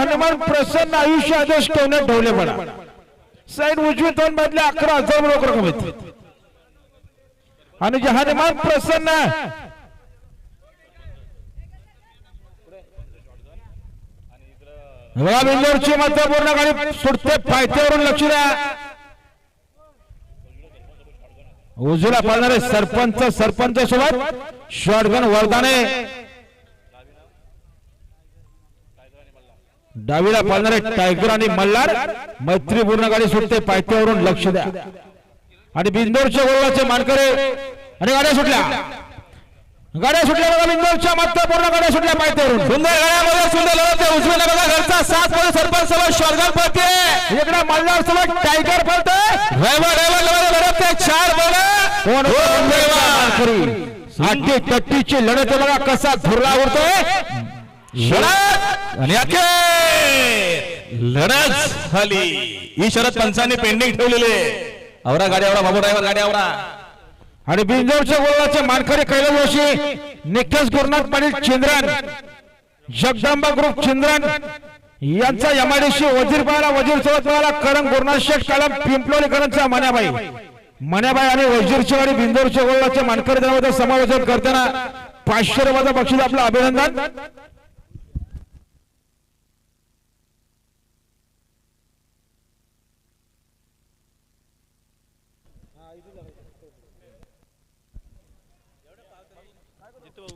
हनुमान प्रसन्न आयुष्य आदेश ठेवण्यात ठेवले म्हणा. साईड उजवी दोन मधले अकरा हजार रोख रक्कम येते आणि जे हनुमान प्रसन्न ची बिंदूरची महत्त्वपूर्ण गाडी सुटते पायथ्यावरून लक्ष द्या उजूला पाळणारे सरपंच सरपंच सोबत शॉटगन वरदाने. डावीला पाळणारे टायगर आणि मल्हार. मैत्रीपूर्ण गाडी सुटते पायथ्यावरून लक्ष द्या. आणि बिंदोरच्या गोळाचे मानकरे. आणि गाड्या सुटल्या. गाड्या सुटल्या बघा बिंदोरच्या महत्त्वपूर्ण गाड्या सुटल्या पायथ्यावरून. सुंदर गाड्यामध्ये सुंदर लढत आहे. उजवीला बघा घरचा सात मध्ये सरपंच सोबत शॉर्गन पळते. इकडे मल्हार सोबत टायगर पळतोय ड्रायव्हर ड्रायव्हर लढत आहे. चार बोल? अड्डी तट्टीची लढत बघा कसा धुरळा उडतोय. लढत. आणि अखेर लढत झाली. ही शरद पंचांनी पेंडिंग ठेवलेले आहे. आवरा गाडी आवरा बाबू ड्रायव्हर गाडी आवरा. आणि बिंजोरच्या गोळाचे मानकरी कैलास जोशी निखिल गुरुनाथ पाटील चिंद्रन जगदंबा ग्रुप चिंद्रन यांचा यमाडीशी वजीर पाहाला वजीर सोबत पाहाला करम गुरुनाथ शेख कलम पिंपलोलीकरांचा मन्याबाई मन्याबाई आणि वजीरचे आणि बिंदोरच्या गोळाचे मानकरी दलामध्ये समावेशन करताना पाचशे रुपयाचा बक्षीस आपलं अभिनंदन. जितू